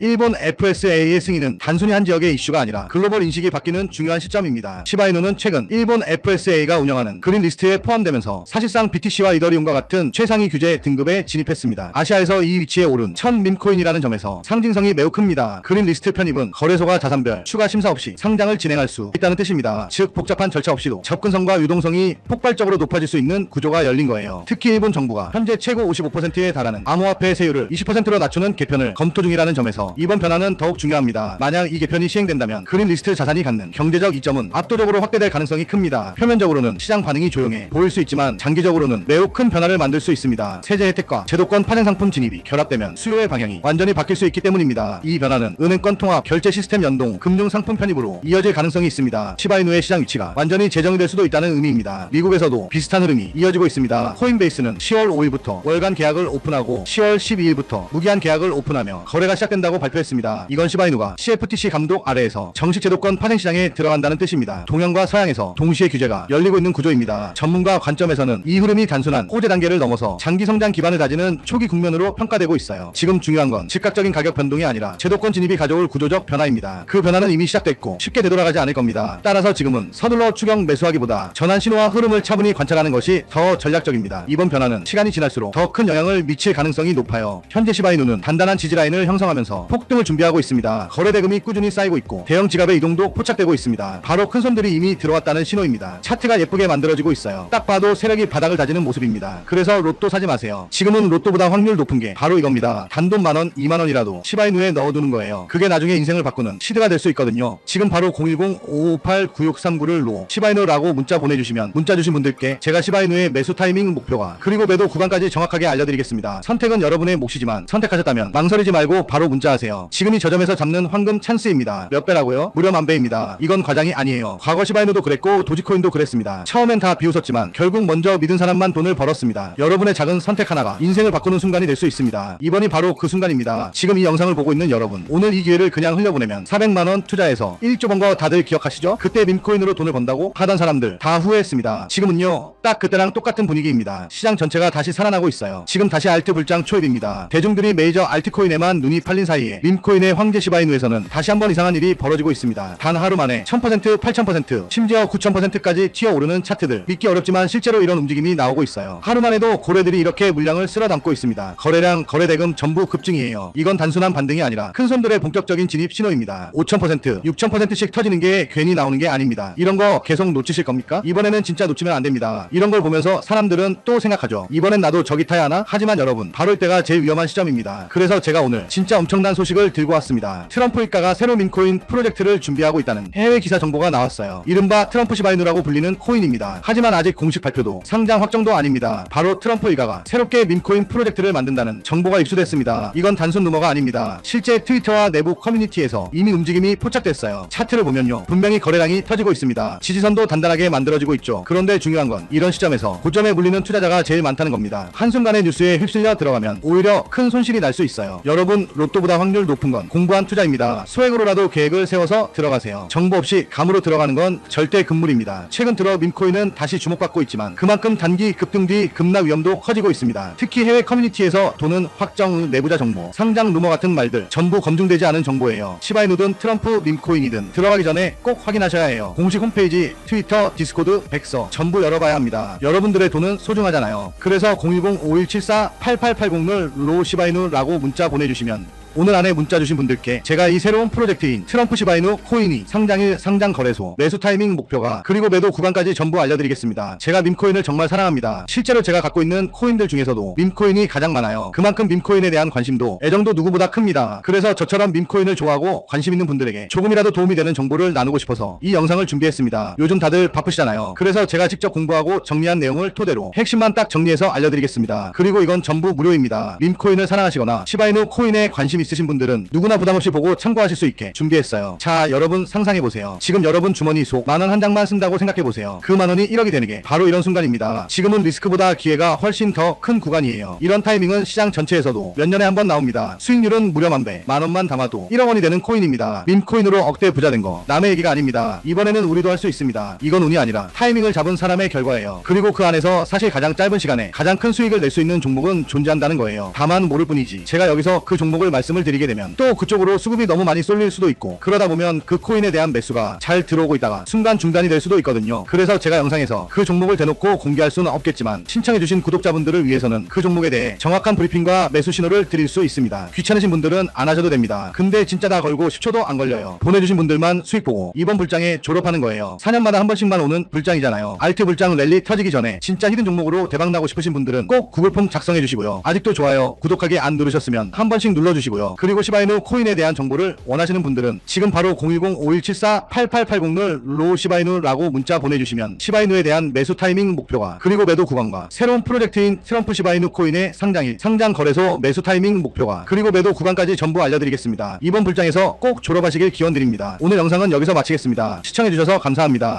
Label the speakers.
Speaker 1: 일본 FSA의 승인은 단순히 한 지역의 이슈가 아니라 글로벌 인식이 바뀌는 중요한 시점입니다. 시바이누는 최근 일본 FSA가 운영하는 그린 리스트에 포함되면서 사실상 BTC와 이더리움과 같은 최상위 규제 등급에 진입했습니다. 아시아에서 이 위치에 오른 첫 밈코인이라는 점에서 상징성이 매우 큽니다. 그린 리스트 편입은 거래소가 자산별 추가 심사 없이 상장을 진행할 수 있다는 뜻입니다. 즉 복잡한 절차 없이도 접근성과 유동성이 폭발적으로 높아질 수 있는 구조가 열린 거예요. 특히 일본 정부가 현재 최고 55%에 달하는 암호화폐 세율을 20%로 낮추는 개편을 검토 중이라는 점에서 이번 변화는 더욱 중요합니다. 만약 이 개편이 시행된다면 그린 리스트 자산이 갖는 경제적 이점은 압도적으로 확대될 가능성이 큽니다. 표면적으로는 시장 반응이 조용해 보일 수 있지만 장기적으로는 매우 큰 변화를 만들 수 있습니다. 세제 혜택과 제도권 파생 상품 진입이 결합되면 수요의 방향이 완전히 바뀔 수 있기 때문입니다. 이 변화는 은행권 통합, 결제 시스템 연동, 금융 상품 편입으로 이어질 가능성이 있습니다. 시바이누의 시장 위치가 완전히 재정이 될 수도 있다는 의미입니다. 미국에서도 비슷한 흐름이 이어지고 있습니다. 코인베이스는 10월 5일부터 월간 계약을 오픈하고 10월 12일부터 무기한 계약을 오픈하며 거래가 시작된다고 발표했습니다. 이건 시바이누가 CFTC 감독 아래에서 정식 제도권 파생 시장에 들어간다는 뜻입니다. 동양과 서양에서 동시에 규제가 열리고 있는 구조입니다. 전문가 관점에서는 이 흐름이 단순한 호재 단계를 넘어서 장기 성장 기반을 다지는 초기 국면으로 평가되고 있어요. 지금 중요한 건 즉각적인 가격 변동이 아니라 제도권 진입이 가져올 구조적 변화입니다. 그 변화는 이미 시작됐고 쉽게 되돌아가지 않을 겁니다. 따라서 지금은 서둘러 추격 매수하기보다 전환 신호와 흐름을 차분히 관찰하는 것이 더 전략적입니다. 이번 변화는 시간이 지날수록 더 큰 영향을 미칠 가능성이 높아요. 현재 시바이누는 단단한 지지라인을 형성하면서 폭등을 준비하고 있습니다. 거래 대금이 꾸준히 쌓이고 있고 대형 지갑의 이동도 포착되고 있습니다. 바로 큰 손들이 이미 들어왔다는 신호입니다. 차트가 예쁘게 만들어지고 있어요. 딱 봐도 세력이 바닥을 다지는 모습입니다. 그래서 로또 사지 마세요. 지금은 로또보다 확률 높은 게 바로 이겁니다. 단돈 만원, 2만원이라도 시바이누에 넣어두는 거예요. 그게 나중에 인생을 바꾸는 시드가 될 수 있거든요. 지금 바로 010-558-9639를 로 시바이누라고 문자 보내주시면 문자 주신 분들께 제가 시바이누의 매수 타이밍 목표가 그리고 매도 구간까지 정확하게 알려드리겠습니다. 선택은 여러분의 몫이지만 선택하셨다면 망설이지 말고 바로 문자 하세요. 지금이 저점에서 잡는 황금 찬스입니다. 몇 배라고요? 무려 만 배입니다. 이건 과장이 아니에요. 과거 시바이누도 그랬고 도지코인도 그랬습니다. 처음엔 다 비웃었지만 결국 먼저 믿은 사람만 돈을 벌었습니다. 여러분의 작은 선택 하나가 인생을 바꾸는 순간이 될 수 있습니다. 이번이 바로 그 순간입니다. 지금 이 영상을 보고 있는 여러분 오늘 이 기회를 그냥 흘려보내면 400만원 투자해서 1조 번거 다들 기억하시죠? 그때 밈코인으로 돈을 번다고 하던 사람들 다 후회했습니다. 지금은요 딱 그때랑 똑같은 분위기입니다. 시장 전체가 다시 살아나고 있어요. 지금 다시 알트 불장 초입입니다. 대중들이 메이저 알트코인에만 눈이 팔린 사이 에 밈코인의 황제 시바이누에서는 다시 한번 이상한 일이 벌어지고 있습니다. 단 하루 만에 1000% 8000% 심지어 9000%까지 튀어오르는 차트들 믿기 어렵지만 실제로 이런 움직임이 나오고 있어요. 하루만 해도 고래들이 이렇게 물량을 쓸어 담고 있습니다. 거래량 거래대금 전부 급증이에요. 이건 단순한 반등이 아니라 큰 손들의 본격적인 진입 신호입니다. 5000% 6000%씩 터지는 게 괜히 나오는 게 아닙니다. 이런 거 계속 놓치실 겁니까? 이번에는 진짜 놓치면 안 됩니다. 이런 걸 보면서 사람들은 또 생각하죠. 이번엔 나도 저기 타야 하나? 하지만 여러분 바로 이때가 제일 위험한 시점입니다. 그래서 제가 오늘 진짜 엄청난 소식을 들고 왔습니다. 트럼프 일가가 새로 민코인 프로젝트를 준비하고 있다는 해외 기사 정보가 나왔어요. 이른바 트럼프 시바이누라고 불리는 코인입니다. 하지만 아직 공식 발표도 상장 확정도 아닙니다. 바로 트럼프 일가가 새롭게 민코인 프로젝트를 만든다는 정보가 입수됐습니다. 이건 단순 루머가 아닙니다. 실제 트위터와 내부 커뮤니티에서 이미 움직임이 포착됐어요. 차트를 보면요. 분명히 거래량이 터지고 있습니다. 지지선도 단단하게 만들어지고 있죠. 그런데 중요한 건 이런 시점에서 고점에 물리는 투자자가 제일 많다는 겁니다. 한순간의 뉴스에 휩쓸려 들어가면 오히려 큰 손실이 날 수 있어요. 여러분 로또보다 확률 높은 건 공부한 투자입니다. 소액으로라도 계획을 세워서 들어가세요. 정보 없이 감으로 들어가는 건 절대 금물입니다. 최근 들어 민코인은 다시 주목받고 있지만 그만큼 단기 급등 뒤 급락 위험도 커지고 있습니다. 특히 해외 커뮤니티에서 도는 확정 내부자 정보, 상장 루머 같은 말들 전부 검증되지 않은 정보예요. 시바이누든 트럼프 민코인이든 들어가기 전에 꼭 확인하셔야 해요. 공식 홈페이지, 트위터, 디스코드, 백서 전부 열어봐야 합니다. 여러분들의 돈은 소중하잖아요. 그래서 010-5174-8880을 로시바이누라고 문자 보내주시면 오늘 안에 문자 주신 분들께 제가 이 새로운 프로젝트인 트럼프 시바이누 코인이 상장일 상장 거래소 매수 타이밍 목표가 그리고 매도 구간까지 전부 알려드리겠습니다. 제가 밈코인을 정말 사랑합니다. 실제로 제가 갖고 있는 코인들 중에서도 밈코인이 가장 많아요. 그만큼 밈코인에 대한 관심도 애정도 누구보다 큽니다. 그래서 저처럼 밈코인을 좋아하고 관심 있는 분들에게 조금이라도 도움이 되는 정보를 나누고 싶어서 이 영상을 준비했습니다. 요즘 다들 바쁘시잖아요. 그래서 제가 직접 공부하고 정리한 내용을 토대로 핵심만 딱 정리해서 알려드리겠습니다. 그리고 이건 전부 무료입니다. 밈코인을 사랑하시거나 시바이누 코인에 관심 있으신 분들은 누구나 부담없이 보고 참고하실 수 있게 준비했어요. 자, 여러분 상상해보세요. 지금 여러분 주머니 속 만 원 한 장만 쓴다고 생각해보세요. 그 만 원이 1억이 되는 게 바로 이런 순간입니다. 지금은 리스크보다 기회가 훨씬 더 큰 구간이에요. 이런 타이밍은 시장 전체에서도 몇 년에 한 번 나옵니다. 수익률은 무려 만 배, 만 원만 담아도 1억 원이 되는 코인입니다. 밈코인으로 억대 부자 된 거 남의 얘기가 아닙니다. 이번에는 우리도 할 수 있습니다. 이건 운이 아니라 타이밍을 잡은 사람의 결과예요. 그리고 그 안에서 사실 가장 짧은 시간에 가장 큰 수익을 낼 수 있는 종목은 존재한다는 거예요. 다만 모를 뿐이지. 제가 여기서 그 종목을 말씀 말씀을 드리게 되면 또 그쪽으로 수급이 너무 많이 쏠릴 수도 있고 그러다 보면 그 코인에 대한 매수가 잘 들어오고 있다가 순간 중단이 될 수도 있거든요. 그래서 제가 영상에서 그 종목을 대놓고 공개할 수는 없겠지만 신청해주신 구독자분들을 위해서는 그 종목에 대해 정확한 브리핑과 매수 신호를 드릴 수 있습니다. 귀찮으신 분들은 안 하셔도 됩니다. 근데 진짜 다 걸고 10초도 안 걸려요. 보내주신 분들만 수익 보고 이번 불장에 졸업하는 거예요. 4년마다 한 번씩만 오는 불장이잖아요. 알트 불장 랠리 터지기 전에 진짜 히든 종목으로 대박 나고 싶으신 분들은 꼭 구글 폼 작성해 주시고요. 아직도 좋아요, 구독하기 안 누르셨으면 한 번씩 눌러주시고요. 그리고 시바이누 코인에 대한 정보를 원하시는 분들은 지금 바로 010-5174-8880을 로우 시바이누라고 문자 보내주시면 시바이누에 대한 매수 타이밍 목표가 그리고 매도 구간과 새로운 프로젝트인 트럼프 시바이누 코인의 상장일, 상장 거래소 매수 타이밍 목표가 그리고 매도 구간까지 전부 알려드리겠습니다. 이번 불장에서 꼭 졸업하시길 기원드립니다. 오늘 영상은 여기서 마치겠습니다. 시청해주셔서 감사합니다.